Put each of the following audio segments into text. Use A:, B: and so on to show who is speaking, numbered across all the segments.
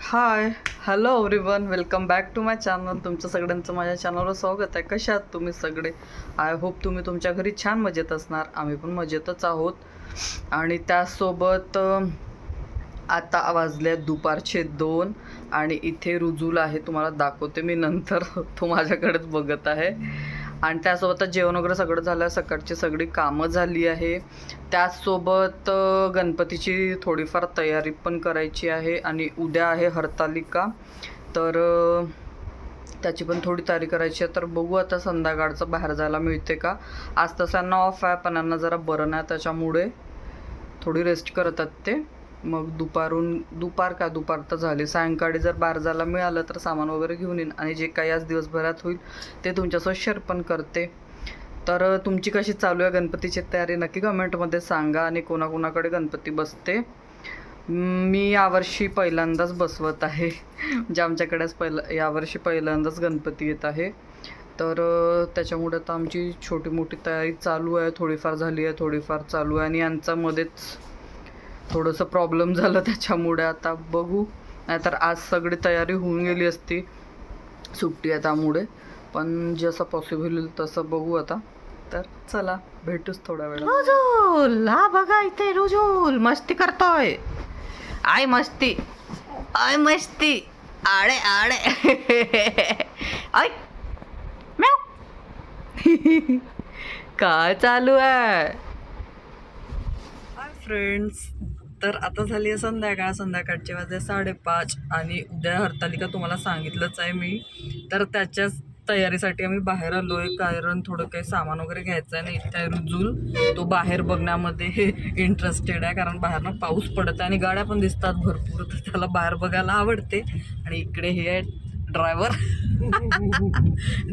A: Hi hello everyone welcome back to my channel तुमचं सगळ्यांचं माझ्या चॅनलवर स्वागत आहे. कशा आहात तुम्ही सगळे? आय होप तुम्ही तुमच्या घरी छान मजेत असणार. आम्ही पण मजेतच आहोत. आणि त्यासोबत आता वाजले आहेत दुपारचे दोन आणि इथे रुजूल आहे. तुम्हाला दाखवते मी नंतर. तो माझ्याकडेच बघत आहे. आणि त्यासोबत जेवण वगैरे सगळं झालं सकाळची सगळी कामं झाली आहे. त्याचसोबत गणपतीची थोडीफार तयारी पण करायची आहे आणि उद्या आहे हरतालिका. तर त्याची पण थोडी तयारी करायची आहे. तर बघू आता संध्याकाळचं बाहेर जायला मिळते का? आज तसांना ऑफ आहे पण यांना जरा बरं नाही त्याच्यामुळे. थोडी रेस्ट करतात ते. मग दुपारून दुपार का दुपार तर झाले. सायंकाळी जर बारजाला मिळालं तर सामान वगैरे घेऊन येईन आणि जे काही आज दिवसभरात होईल ते तुमच्यासोबत शेअर पण करते. तर तुमची कशी चालू आहे गणपतीची तयारी नक्की कमेंटमध्ये सांगा आणि कोणाकोणाकडे गणपती बसते? मी यावर्षी पहिल्यांदाच बसवत आहे. म्हणजे आमच्याकडेच पहिलं यावर्षी पहिल्यांदाच गणपती येत आहे. तर त्याच्यामुळे आता आमची छोटी मोठी तयारी चालू आहे थोडीफार झाली आहे थोडीफार चालू आहे आणि यांच्यामध्येच थोडंसं प्रॉब्लेम झालं त्याच्यामुळे आता बघू. नाहीतर आज सगळी तयारी होऊन गेली असती सुट्टी आहे त्यामुळे. पण जसं पॉसिबल होईल तसं बघू आता. तर चला भेटूच थोड्या वेळा
B: रुजूल हा बघा इथे रुजूल मस्ती करतोय. आय मस्ती आय मस्ती. आडे आडे. आय. म्याव. काय चालू आहे?
A: हाय फ्रेंड्स तर आता झाली आहे संध्याकाळ संध्याकाळचे वाजले साडेपाच आणि उद्या हरतालिका तुम्हाला सांगितलंच आहे मी. तर त्याच्याच तयारीसाठी आम्ही बाहेर आलो आहे कारण थोडं काही सामान वगैरे घ्यायचं आहे आणि त्या रुजूल. तो बाहेर बघण्यामध्ये इंटरेस्टेड आहे कारण बाहेरनं पाऊस पडत आहे आणि गाड्या पण दिसतात भरपूर तर त्याला बाहेर बघायला आवडते. आणि इकडे हे आहे ड्रायव्हर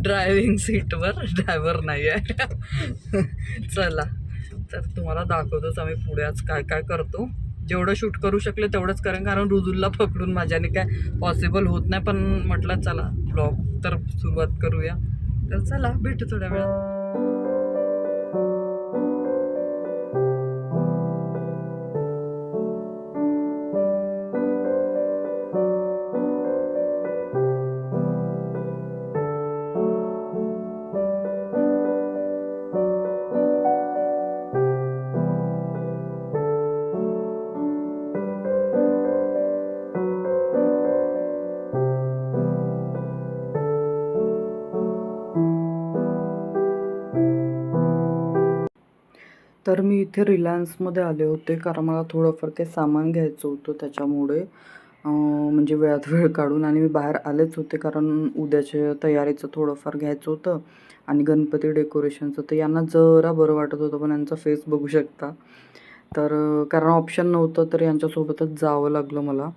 A: ड्रायव्हिंग सीटवर ड्रायव्हर नाही आहे. चला. तर तुम्हाला दाखवतोच आम्ही पुढे आज काय काय करतो. जेवढं शूट करू शकले तेवढंच करेन कारण रुजूलला पकडून माझ्याने काय पॉसिबल होत नाही. पण म्हटलं चला ब्लॉग तर सुरुवात करूया. तर चला भेटू थोड्या वेळात. तर मी इथे रिलायन्समध्ये आले होते कारण मला थोडंफार काही सामान घ्यायचं होतं त्याच्यामुळे म्हणजे वेळात वेळ काढून आणि मी बाहेर आलेच होते कारण उद्याच्या तयारीचं थोडंफार घ्यायचं होतं आणि गणपती डेकोरेशनचं तर यांना जरा बरं वाटत होतं पण यांचा फेस बघू शकता. तर कारण ऑप्शन नव्हतं तर यांच्यासोबतच जावं लागलं मला.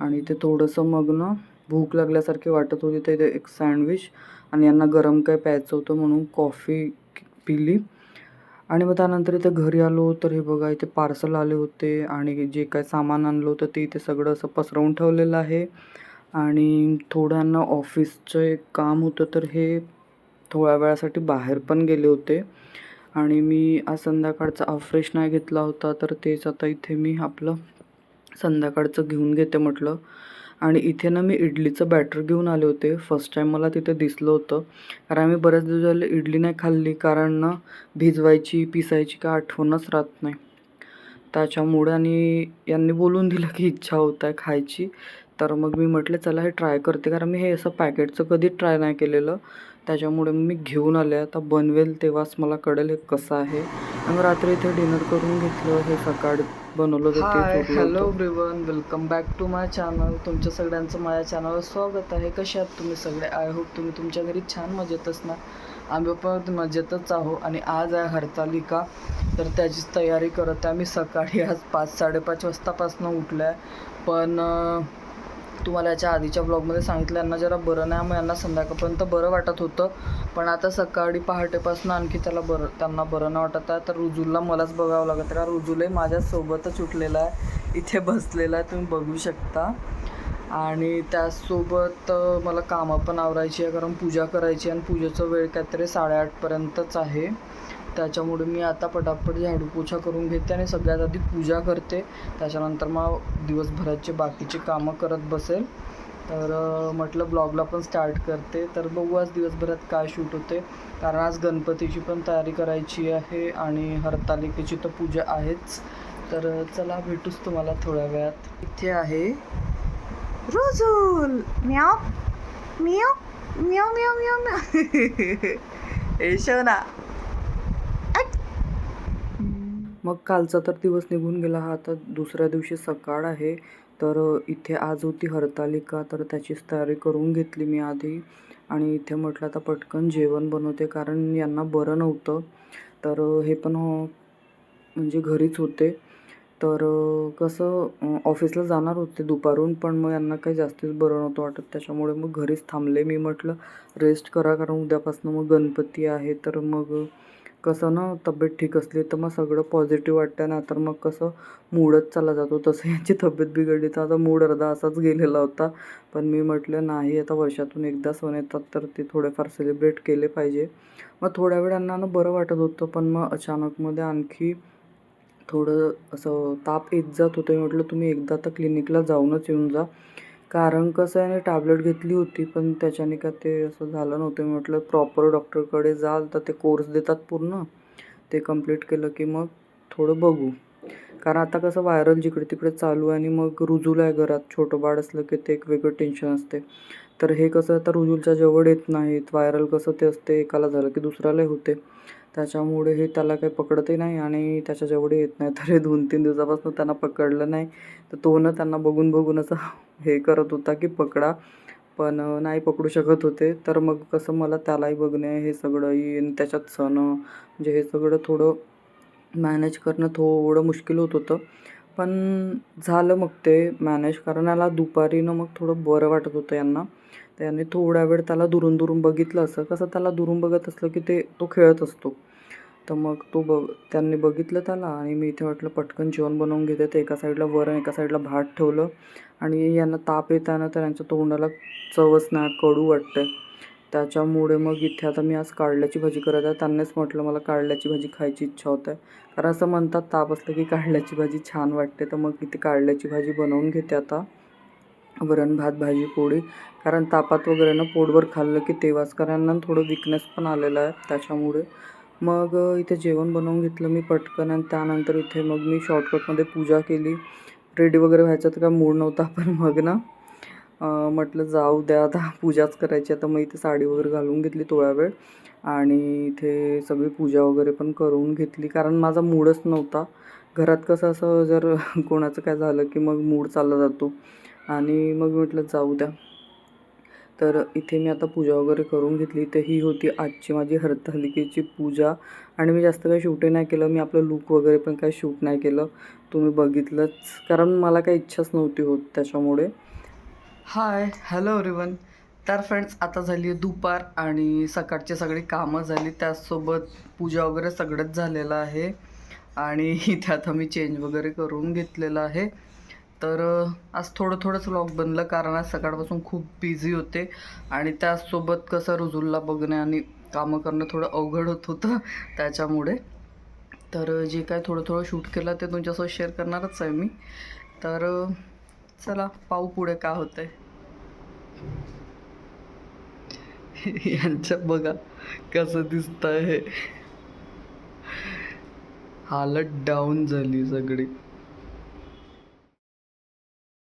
A: आणि ते थोडंसं मग ना भूक लागल्यासारखी वाटत होती तर इथे एक सँडविच आणि यांना गरम काय प्यायचं होतं म्हणून कॉफी पिली. आणि मग त्यानंतर इथे घरी आलो तर हे बघा इथे पार्सल आले होते आणि जे काय सामान आणलं होतं ते इथे सगळं असं पसरवून ठेवलेलं आहे. आणि थोड्यांना ऑफिसचं एक काम होतं तर हे थोड्या वेळासाठी बाहेर पण गेले होते. आणि मी आज संध्याकाळचा फ्रेश नाही घेतला होता तर तेच आता इथे मी आपलं संध्याकाळचं घेऊन घेते म्हटलं. आणि इथे ना मी इडलीचं बॅटर घेऊन आले होते. फर्स्ट टाईम मला तिथे दिसलं होतं. कारण आम्ही बऱ्याच दिवस झाले इडली नाही खाल्ली कारण ना भिजवायची पिसायची काय आठवणच राहत नाही. त्याच्यामुळे आणि यांनी बोलून दिलं की इच्छा होत आहे खायची. तर मग मी म्हटलं चला हे ट्राय करते. कारण मी हे असं पॅकेटचं कधी ट्राय नाही केलेलं. त्याच्यामुळे मी घेऊन आले. आता बनवेल तेव्हाच मला कळेल हे कसं आहे. आणि मग रात्री इथे डिनर करून घेतलं. हे सकाळी बनवलं
B: hi
A: hello everyone welcome back to my channel तुमच्या सगळ्यांचं माझ्या चॅनलवर स्वागत आहे. कसे आहात तुम्ही सगळे? आय होप तुम्ही तुमच्या घरी छान मजेत असणार आम्ही पण मजेतच आहो आणि आज आहे हरतालिका. तर त्याचीच तयारी करत आहे. मी सकाळी आज पाच साडेपाच वाजतापासून उठलं आहे पण तुम्हाला याच्या आधीच्या ब्लॉगमध्ये सांगितलं यांना जरा बरं नाही मग यांना संध्याकाळपर्यंत बरं वाटत होतं. पण आता सकाळी पहाटेपासून आणखी त्याला बरं त्यांना बरं नाही वाटत आहे. तर रुजूलला मलाच बघावं लागत कारण रुजूलही माझ्यासोबतच उठलेला आहे. इथे बसलेला आहे. तुम्ही बघू शकता. आणि त्याचसोबत मला कामं पण आवरायची आहे कारण पूजा करायची आहे आणि पूजेचं वेळ काहीतरी साडेआठपर्यंतच आहे. त्याच्यामुळे मी आता पटापट झाडू पोछा करून घेते आणि सगळ्यात आधी पूजा करते. त्याच्यानंतर मग दिवसभराचे बाकीचे कामं करत बसेल. तर म्हटलं ब्लॉगला पण स्टार्ट करते. तर बघू आज दिवसभरात काय शूट होते. कारण आज गणपतीची पण तयारी करायची आहे आणि हरतालिकेची तर पूजा आहेच. तर चला भेटूच तुम्हाला थोड्या वेळात. इथे आहे
B: रुजुल Miau. Miau. Miau, miau, miau, miau.
A: ए शोना मग कालचा तर दिवस निघून गेला हा आता दुसऱ्या दिवशी सकाळ आहे. तर इथे आज होती हरतालिका तर त्याचीच तयारी करून घेतली मी आधी. आणि इथे म्हटलं आता पटकन जेवण बनवते कारण यांना बरं नव्हतं. तर हे पण म्हणजे घरीच होते. तर कसं ऑफिसला जाणार होते दुपारून पण मग यांना काही जास्तीच बरं नव्हतं वाटत. त्याच्यामुळे मग घरीच थांबले मी. म्हटलं रेस्ट करा कारण उद्यापासून मग गणपती आहे. तर मग कसं ना तब्येत ठीक असली तर मग सगळं पॉझिटिव्ह वाटतं ना तर मग कसं मूडच चालला जातो. तसं यांची तब्येत बिघडली तर आता मूड अर्धा असाच गेलेला होता. पण मी म्हटलं नाही आता वर्षातून एकदा सण येतात तर ते थोडेफार सेलिब्रेट केले पाहिजे. मग थोड्या वेळ यांना ना बरं वाटत होतं पण मग अचानकमध्ये आणखी थोडं असं ताप येत जात होतं. मी म्हटलं तुम्ही एकदा तर क्लिनिकला जाऊनच येऊन जा. कारण कसं आहे ना टॅबलेट घेतली होती पण त्याच्याने का ते असं झालं नव्हतं. मी म्हटलं प्रॉपर डॉक्टरकडे जाल तर ते कोर्स देतात पूर्ण. ते कंप्लीट केलं की मग थोडं बघू. कारण आता कसं व्हायरल जिकडे तिकडे चालू आहे आणि मग रुजूल आहे घरात. छोटं बाळ असलं की ते एक वेगळं टेन्शन असते. तर हे कसं आता रुजूलच्या जवळ येत नाहीत. व्हायरल कसं ते असते एकाला झालं की दुसऱ्यालाही होते. त्याच्यामुळे हे त्याला काही पकडतही नाही आणि त्याच्या जेवढे येत नाही तर हे दोन तीन दिवसापासून त्यांना पकडलं नाही. तर तो ना त्यांना बघून बघून असं हे करत होता की पकडा. पण नाही पकडू शकत होते. तर मग कसं मला त्यालाही बघणे हे सगळं येईन त्याच्यात सण म्हणजे हे सगळं थोडं मॅनेज करणं थोडं मुश्किल होत होतं. पण झालं मग ते मॅनेज कारण याला दुपारीनं मग थोडं बरं वाटत होतं यांना. तर यांनी थोडा वेळ त्याला दुरून दुरून बघितलं असं. कसं त्याला दुरून बघत असलं की ते तो खेळत असतो. तर मग तो बघ त्यांनी बघितलं त्याला आणि मी इथे वाटलं पटकन जेवण बनवून घेते. तर एका साईडला वरण एका साईडला भात ठेवलं. आणि यांना ताप येताना तर यांच्या तोंडाला चवच नाही कडू वाटते त्याच्यामुळे मग इथे आता मी आज कारल्याची भाजी करत आहे. त्यांनाच म्हटलं मला कारल्याची भाजी खायची इच्छा होत. आहे कारण असं म्हणतात ताप असलं की कारल्याची भाजी छान वाटते. तर मग इथे कारल्याची भाजी बनवून घेते आता. वरण भात भाजी पोळी. कारण तापात वगैरे ना पोटभर खाल्लं की तेव्हाच. थोडं विकनेस पण आलेला आहे त्याच्यामुळे. मग इथे जेवण बनवून घेतलं मी पटकन आणि त्यानंतर इथे मग मी शॉर्टकटमध्ये पूजा केली. रेडी वगैरे व्हायचं तर काय मूड नव्हता पण मग ना म्हटलं जाऊ द्या आता पूजाच करायची आता मग इथे साडी वगैरे घालून घेतली थोडा वेळ आणि इथे सगळी पूजा वगैरे पण करून घेतली. कारण माझा मूडच नव्हता. घरात कसं असं जर कोणाचं काय झालं की मग मूड चालला जातो. आणि मग म्हटलं जाऊ द्या. तर इथे मी आता पूजा वगैरे करून घेतली. तर ही होती आजची माझी हरतालिकेची पूजा. आणि मी जास्त काही शूटही नाही केलं. मी आपलं लूक वगैरे पण काही शूट नाही केलं. तुम्ही बघितलंच. कारण मला काही इच्छाच नव्हती होत त्याच्यामुळे. हाय हॅलो एव्हरीवन तर फ्रेंड्स आता झाली आहे दुपार आणि सकाळची सगळी कामं झाली. त्याचसोबत पूजा वगैरे सगळंच झालेलं आहे. आणि इथे आता मी चेंज वगैरे करून घेतलेलं आहे. तर आज थोडं थोडंच व्लॉग बनलं कारण आज सकाळपासून खूप बिझी होते. आणि त्याचसोबत कसं रुजूलला बघणे आणि कामं करणं थोडं अवघड होत होतं त्याच्यामुळे. तर जे काय थोडं थोडं शूट केलं ते तुमच्यासोबत शेअर करणारच आहे मी. तर चला पाहू पुढे काय आहे यांच्या बघा कसं दिसत आहे हालत डाऊन झाली सगळी.